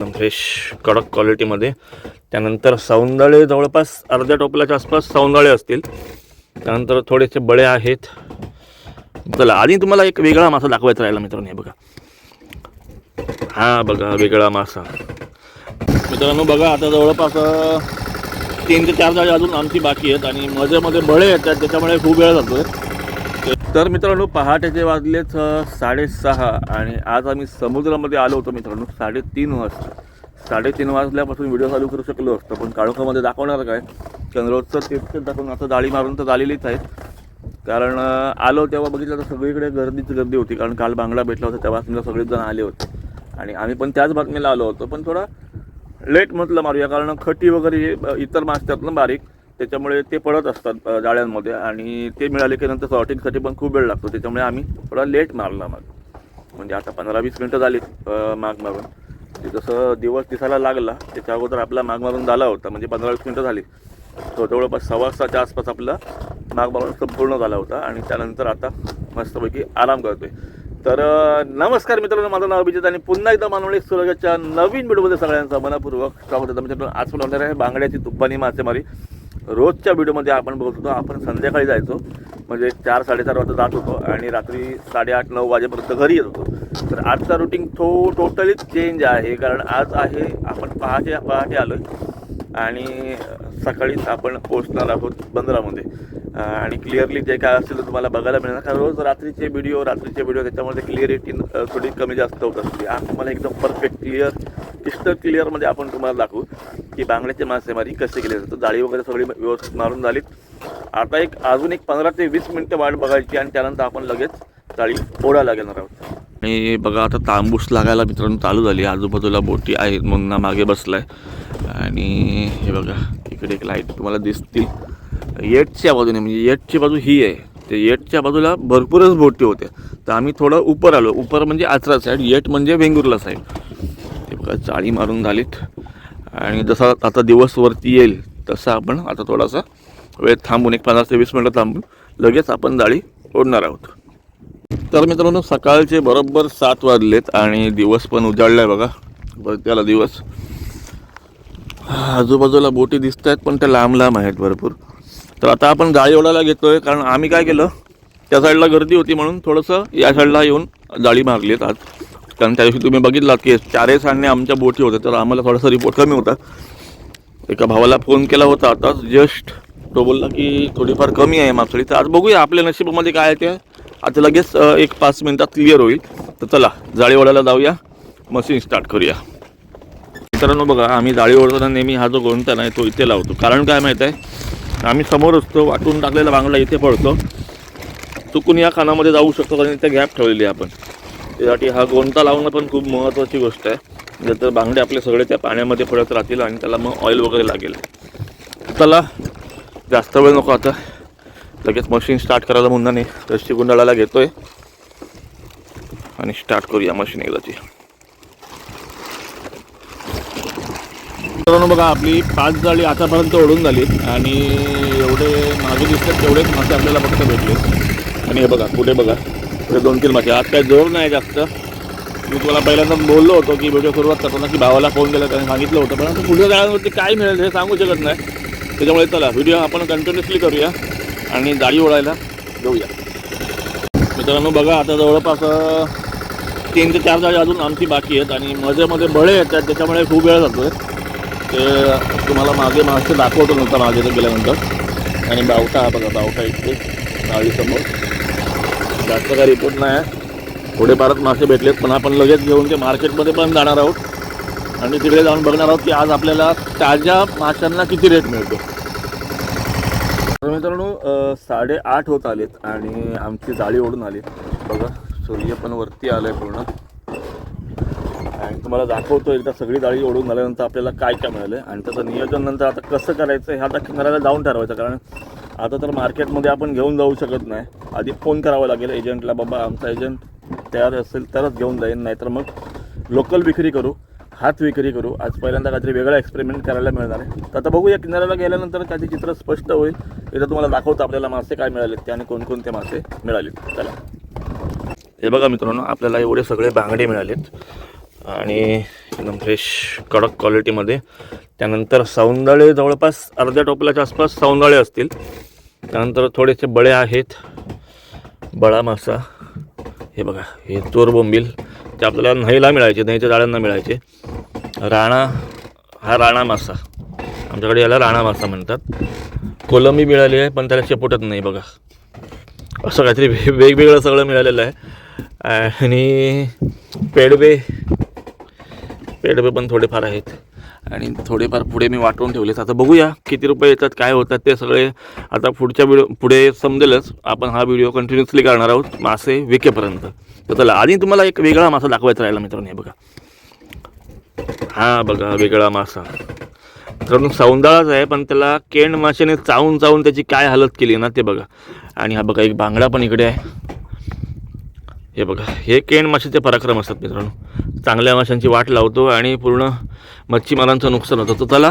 एकदम फ्रेश कडक क्वालिटीमध्ये त्यानंतर सौंदाळे जवळपास अर्ध्या टोपल्याच्या आसपास सौंदाळे असतील. त्यानंतर थोडेसे बळे आहेत. चला आधी तुम्हाला एक वेगळा मासा दाखवायचा राहिला मित्रांनो हे बघा. हा बघा वेगळा मासा. मित्रांनो बघा आता जवळपास तीन ते चार जाळी अजून आमची बाकी आहेत आणि मध्ये मध्ये बळे येतात त्याच्यामुळे खूप वेळ जातोय. तर मित्रांनो पहाटेचे वाजलेच साडेसहा आणि आज आम्ही समुद्रामध्ये आलो होतो मित्रांनो साडेतीन वाजता. साडेतीन वाजल्यापासून व्हिडिओ चालू करू शकलो असतो पण काळोखामध्ये दाखवणार काय? कारण रोजचं तेच दाखवून आता जाळी मारून तर आलेलीच आहेत. कारण आलो तेव्हा बघितलं तर सगळीकडे गर्दीच गर्दी होती कारण काल बांगडा भेटला होता तेव्हा समजा सगळेच जण आले होते. आणि आम्ही पण त्याच बातमीला आलो होतो पण थोडा लेट म्हटलं मारूया कारण खटी वगैरे इतर मासे बारीक. त्याच्यामुळे ते पडत असतात जाळ्यांमध्ये आणि ते मिळाले की नंतर सॉर्टिंगसाठी पण खूप वेळ लागतो. त्याच्यामुळे आम्ही थोडा लेट मारला माग. म्हणजे आता पंधरा वीस मिनटं झाली माग मारून. ते जसं दिवस दिसायला लागला त्याच्या अगोदर आपला माग मारून झाला होता. म्हणजे पंधरा वीस मिनटं झाली. तो जवळपास सव्वा सहाच्या आसपास आपला माग मारून संपूर्ण झाला होता आणि त्यानंतर आता मस्तपैकी आराम करतोय. तर नमस्कार मित्रांनो माझं नाव अभिजित आणि पुन्हा एकदा मानवळे सुरगाच्या नवीन व्हिडिओमध्ये सगळ्यांचा मनापूर्वक स्वागत होतं मित्रांनो आज पण होणार आहे बांगड्याची तुप्पानी मासेमारी. रोजच्या व्हिडिओमध्ये आपण बघत होतो आपण संध्याकाळी जायचो. म्हणजे चार साडेचार वाजता जात होतो आणि रात्री साडेआठ नऊ वाजेपर्यंत घरी येत होतो. तर आजचा रुटीन तो टोटलीच चेंज आहे कारण आज आहे आपण पहाटे पहाटे आलो आणि सकाळीच आपण पोहोचणार आहोत बंदरामध्ये. आणि क्लिअरली जे काय असेल तर तुम्हाला बघायला मिळणार. कारण रोज रात्रीचे व्हिडिओ रात्रीचे व्हिडिओ त्याच्यामध्ये क्लिअरिटी थोडी कमी जास्त होत असते. आज तुम्हाला एकदम परफेक्ट क्लिअर क्रिस्टल क्लिअरमध्ये आपण तुम्हाला दाखवू की बांगड्याचे मासेमारी कसे केले जातात जाळी वगैरे सगळी व्यवस्थित मारून झालीत. आता एक अजून एक पंधरा ते वीस मिनटं वाट बघायची आणि त्यानंतर आपण लगेच जाळी ओढायला लागणार आहोत. आणि बघा आता तांबूस लागायला मित्रांनो चालू झाली. आजूबाजूला बोटी आहेत मुन्ना मागे बसलाय. आणि हे बघा इकडे एक लाइट तुम्हाला दिसतील. येटच्या बाजूने म्हणजे येटची बाजू ही आहे. ते येटच्या बाजूला भरपूरच बोटी होत्या. तर आम्ही थोडं उपर आलो. उपर म्हणजे आचरा साईड येट म्हणजे वेंगुर्ला साईड बघा चाळी मारून झालीत. आणि जसा आता दिवस वरती येईल तसं आपण आता थोडासा वेळ थांबून एक पंधरा ते वीस मिनटं थांबून लगेच आपण जाळी ओढणार आहोत. तर मित्रांनो सकाळचे बरोबर सात वाजलेत आणि दिवस पण उजाडलाय बघा. बरं त्याला दिवस. आजूबाजूला बोटी दिसत आहेत पण त्या लांब लांब आहेत भरपूर. तर आता आपण जाळी ओढायला घेतोय कारण आम्ही काय केलं त्या साईडला गर्दी होती म्हणून थोडंसं या साईडला येऊन जाळी मारली आहेत आज. कारण त्या दिवशी तुम्ही बघितलात की चारही सांडणे आमच्या बोटी होत्या तर आम्हाला थोडासा रिपोर्ट कमी होता. एका भावाला फोन केला होता आता जस्ट तो बोलला की थोडीफार कमी आहे मासळी. तर आज बघूया आपल्या नशिबामध्ये काय आहे ते. आता लगेच एक पाच मिनिटात क्लिअर होईल. तर चला जाळी ओढायला जाऊया. मशीन स्टार्ट करूया. मित्रांनो बघा आम्ही जाळी ओढताना नेहमी हा जो गोंता नाही तो इथे लावतो. कारण काय माहीत आहे? आम्ही समोर असतो वाटून टाकलेला बांगडा इथे पडतो चुकून या खानामध्ये जाऊ शकतो कारण इथे गॅप ठेवलेली आहे आपण. त्यासाठी हा गोंता लावणं पण खूप महत्त्वाची गोष्ट आहे. जर तर बांगडे आपले सगळे त्या पाण्यामध्ये पडत राहतील आणि त्याला मग ऑइल वगैरे लागेल. चला जास्त वेळ नको आता. लगेच मशीन स्टार्ट करायला मुन्ना नाही. रस्सी गुंडाळायला घेतोय. आणि स्टार्ट करूया मशीन एकदाची मित्रांनो बघा आपली पाच जाळी आतापर्यंत ओढून झाली. आणि एवढे मागे दिसतात तेवढेच मासे आपल्याला फक्त भेटले. आणि हे बघा पुढे बघा. पुढे दोन तीन मासे आज काय जोर नाही जास्त. मी तुम्हाला पहिल्यांदा बोललो होतो की व्हिडिओ सुरुवात करताना की भावाला फोन केला त्याने सांगितलं होतं. पण पुढे पुढच्या जाळ्यांवरती काय मिळेल हे सांगू शकत नाही. त्याच्यामुळे चला व्हिडिओ आपण कंटिन्युअसली करूया आणि जाळी ओढायला जाऊया. मित्रांनो बघा आता जवळपास तीन ते चार जाळी अजून आमची बाकी आहेत आणि मध्ये मध्ये बळे येतात त्याच्यामुळे खूप वेळ जातोय. ते तुम्हाला मागे मासे दाखवतो नव्हता मागे तर गेल्यानंतर. आणि बावटा हा बघा बावटा इथे जाळीसमोर जास्त काही रिपोर्ट नाही आहे. थोडेफारच मासे भेटलेत पण आपण लगेच घेऊन ते मार्केटमध्ये पण जाणार आहोत. आणि तिकडे जाऊन बघणार आहोत की आज आपल्याला ताज्या माशांना किती रेट मिळतो. मित्रांनो साडेआठ होत आलेत आणि आमची जाळी ओढून आली. बघा सूर्य पण वरती आलाय पूर्ण. आणि तुम्हाला दाखवतो एकदा सगळी जाळी ओढून झाल्यानंतर आपल्याला काय काय मिळालं आणि त्याचं नियोजन नंतर आता कसं करायचं हे आता किनाऱ्याला जाऊन ठरवायचं कारण आता तर मार्केटमध्ये आपण घेऊन जाऊ शकत नाही. आधी फोन करावा लागेल एजंटला बाबा आमचा एजंट तयार असेल तरच घेऊन जाईल नाहीतर मग लोकल विक्री करू हात विक्री करू. आज पहिल्यांदा काहीतरी वेगळा एक्सपेरिमेंट करायला मिळणार आहे. तर आता बघूया किनाऱ्याला गेल्यानंतर काही चित्र स्पष्ट होईल. एकदा तुम्हाला दाखवतं आपल्याला मासे काय मिळालेत ते आणि कोणकोणते मासे मिळालेत. चला. हे बघा मित्रांनो आपल्याला एवढे सगळे बांगडे मिळालेत. आणि एकदम फ्रेश कडक क्वालिटीमध्ये त्यानंतर सौंदळे जवळपास अर्ध्या टोपल्याच्या आसपास सौंदळे असतील. त्यानंतर थोडेसे बळे आहेत. बळा मासा हे बघा हे चोर बोंबील ते आपल्याला न्हाईला मिळायचे न्हाईच्या जाळ्यांना मिळायचे. राणा हा राणा मासा आमच्याकडे याला राणा मासा म्हणतात. कोलंबी मिळाली आहे पण त्याला शेपोटत नाही बघा. असं काहीतरी वे वेगवेगळं सगळं मिळालेलं आहे. आणि पेडवे. पेडवे पण थोडेफार आहेत. आणि थोडेफार पुढे मी वाटून ठेवलेच आता बघूया किती रुपये येतात काय होतात ते सगळे. आता पुढच्या व्हिडिओ पुढे समजेलच आपण हा व्हिडिओ कंटिन्युअसली करणार आहोत मासे विकेपर्यंत. तर चला आधी तुम्हाला एक वेगळा मासा दाखवायचा राहिला मित्रांनो हे बघा. हा बघा वेगळा मासा. कारण सौंदाळाच आहे पण त्याला केंड माशाने चावून चावून त्याची काय हालत केली ना ते बघा. आणि हा बघा एक बांगडा पण इकडे आहे. हे बघा हे केण माशाचे पराक्रम असतात मित्रांनो. चांगल्या माशांची वाट लावतो आणि पूर्ण मच्छीमारांचं नुकसान होतं. तर त्याला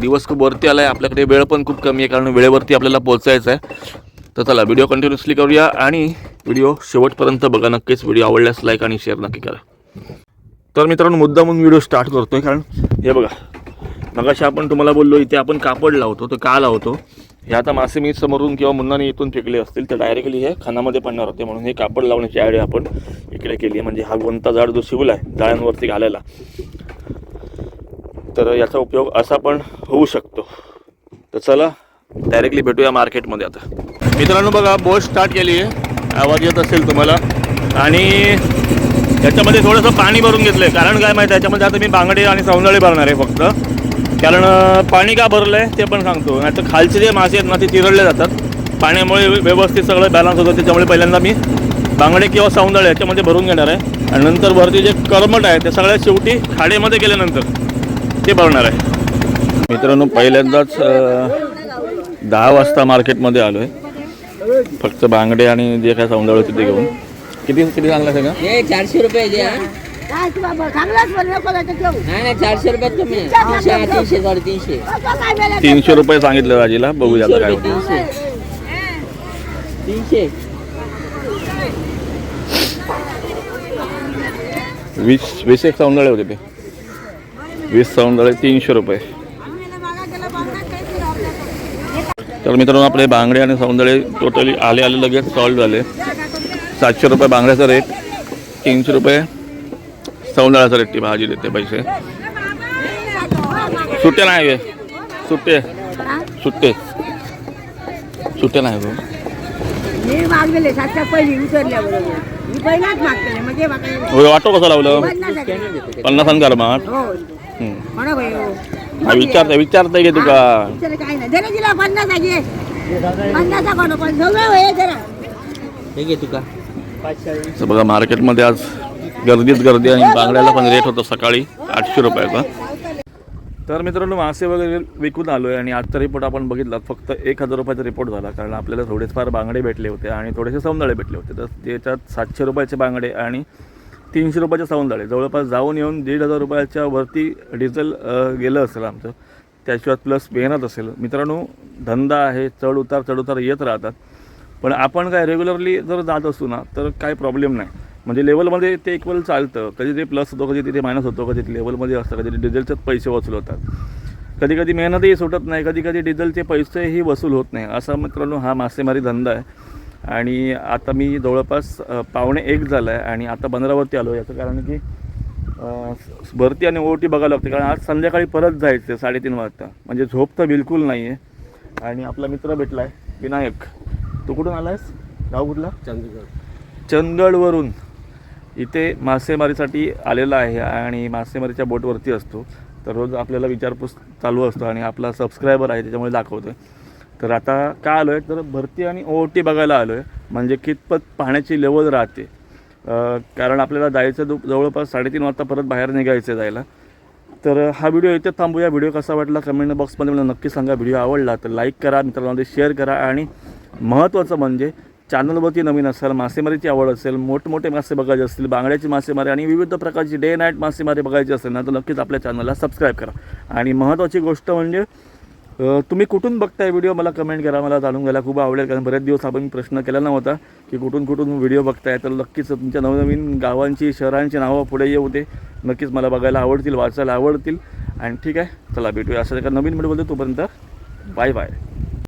दिवस खूप वरती आला आहे आपल्याकडे वेळ पण खूप कमी आहे कारण वेळेवरती आपल्याला पोहोचायचं आहे. तर चला व्हिडिओ कंटिन्युअसली करूया आणि व्हिडिओ शेवटपर्यंत बघा. नक्कीच व्हिडिओ आवडल्यास लाईक आणि शेअर नक्की करा. तर मित्रांनो मुद्दा म्हणून व्हिडिओ स्टार्ट करतोय कारण हे बघा मगाशी आपण तुम्हाला बोललो इथे आपण कापड लावतो तर का लावतो. हे आता मासे मी समोरून किंवा मुन्नाने इथून फेकले असतील तर डायरेक्टली हे खानामध्ये पडणार होते. म्हणून हे कापड लावण्याची आयडिया आपण इकडे केली आहे. म्हणजे हा गोंता जाड जो शिवला आहे जाळ्यांवरती घालायला. तर याचा उपयोग असा पण होऊ शकतो. तर चला डायरेक्टली भेटूया मार्केटमध्ये आता. मित्रांनो बघा बोट स्टार्ट केली आहे. आवाज येत असेल तुम्हाला. आणि त्याच्यामध्ये थोडंसं पाणी भरून घेतलं आहे कारण काय माहिती त्याच्यामध्ये आता मी बांगडे आणि सौंदळे भरणार आहे फक्त. कारण पाणी का भरलं आहे ते पण सांगतो. नाही तर खालचे जे मासे आहेत ना ते चिरडले जातात. पाण्यामुळे व्यवस्थित सगळं बॅलन्स होतं त्याच्यामुळे पहिल्यांदा मी बांगडे किंवा सौंदळे याच्यामध्ये भरून घेणार आहे. आणि नंतर भरती जे करमट आहे ते सगळ्यात शेवटी खाडीमध्ये गेल्यानंतर ते भरणार आहे. मित्रांनो पहिल्यांदाच दहा वाजता मार्केटमध्ये आलो आहे फक्त बांगडे आणि जे काय सौंदळ होते ते घेऊन. किती किती सांगला सगळं? चारशे रुपये काय तू बाबा चांगलाच बोल नको त्याचं ठेवू. नाही नाही चारशे रुपयात कमी आहे. तीनशे हा, तीनशे साडेतीनशे. असं काय वेळेला तीनशे रुपये सांगितलं राजीला बघूया आता काय होतं. तीनशे वीस वीस एक सौंदळे होते ते. वीस सौंदळे तीनशे रुपये. तर मित्रांनो आपले बांगडे आणि सौंदळे टोटली आले आले लगेच सॉल्व झाले. सातशे रुपये बांगड्याचा रेट तीनशे रुपये. सौंदळ्याचा रेट ती भाजी देते पैसे. सुट्टे नाही वे. सुट्टे. सुट्टे. सुट्टे नाही गो मी मागलेले सातच्या पहिली उतरल्या बरोबर. मी पहिलाच मागलेले म्हणजे मागलेले. होय ऑटो कसं लावलं? पन्नास आणि माठ हो. हो. विचारता विचारता घे तुका. विचार काय नाही. जरा तिला पन्नास आहे घे. पन्नास आहे कोण? पण सगळं होय जरा. हे घे तुका. बघा मार्केटमध्ये आज गर्दीत गर्दी आणि बांगड्याला पण रेट होता सकाळी आठशे रुपयाचा. तर मित्रांनो मासे वगैरे विकून आलो आहे आणि आजचा रिपोर्ट आपण बघितला. फक्त एक हजार रुपयाचा रिपोर्ट झाला कारण आपल्याला थोडेफार बांगडे भेटले होते आणि थोडेसे सौंदळे भेटले होते. तर त्याच्यात सातशे रुपयाचे बांगडे आणि तीनशे रुपयाचे सौंदळे. जवळपास जाऊन येऊन दीड हजार रुपयाच्या वरती डिझेल गेलं असेल आमचं. त्याशिवाय प्लस मेहनत असेल. मित्रांनो धंदा आहे चढ उतार चढ उतार येत राहतात. पण आपण काय रेग्युलरली जर जात असू ना तर काय प्रॉब्लेम नाही. म्हणजे लेवलमध्ये ते इक्वल चालतं. कधी ते प्लस होतो कधी तिथे मायनस होतो कधी लेवलमध्ये असतं कधी डिझेलचेच पैसे वसूल होतात. कधी कधी मेहनतही सुटत नाही कधी कधी डिझेलचे पैसेही वसूल होत नाही. असा मित्रांनो हा मासेमारी धंदा आहे. आणि आता मी जवळपास पावणे एक झाला आहे आणि आता बंदरावरती आलो याचं कारण की भरती आणि ओटी बघायला लागते. कारण आज संध्याकाळी परत जायचं आहे साडेतीन वाजता. म्हणजे झोप तर बिलकुल नाही आहे आणि आपला मित्र भेटला आहे विनायक. तू कुठून आला आहेस गाव कुठला? चंदगड. चंदगडवरून. इथे मासेमारीसाठी आलेला आहे आणि मासेमारीच्या बोटवरती असतो. तर रोज आपल्याला विचारपूस चालू असतो आणि आपला सबस्क्रायबर आहे त्याच्यामुळे दाखवतो तर आता का आलो आहे तर भरती आणि ओ टी बघायला आलो आहे म्हणजे कितपत पाण्याची लेवल राहते. कारण आपल्याला जायचं दु जवळपास साडेतीन वाजता परत बाहेर निघायचं जायला. तर हा व्हिडिओ इथे थांबूया. व्हिडिओ कसा वाटला कमेंट बॉक्समध्ये मला नक्की सांगा. व्हिडिओ आवडला तर लाईक करा मित्रांमध्ये शेअर करा. आणि महत्त्वाचं म्हणजे चॅनलवरती नवीन असाल मासेमारीची आवड असेल मोठमोठे मासे बघायचे असतील बांगड्याची मासेमारी आणि विविध प्रकारची डे नाईट मासेमारी बघायची असेल ना तर नक्कीच आपल्या चॅनलला सबस्क्राईब करा. आणि महत्त्वाची गोष्ट म्हणजे तुम्ही कुठून बघताय व्हिडिओ मला कमेंट करा. मला जाणून घ्यायला खूप आवडेल कारण बरेच दिवस आपण प्रश्न केला नव्हता की कुठून कुठून व्हिडिओ बघताय. तर नक्कीच तुमच्या नवनवीन गावांची शहरांची नावं पुढे येऊ दे. नक्कीच मला बघायला आवडतील वाचायला आवडतील. आणि ठीक आहे चला भेटूया. असं एका नवीन व्हिडिओ बोलतो तोपर्यंत बाय बाय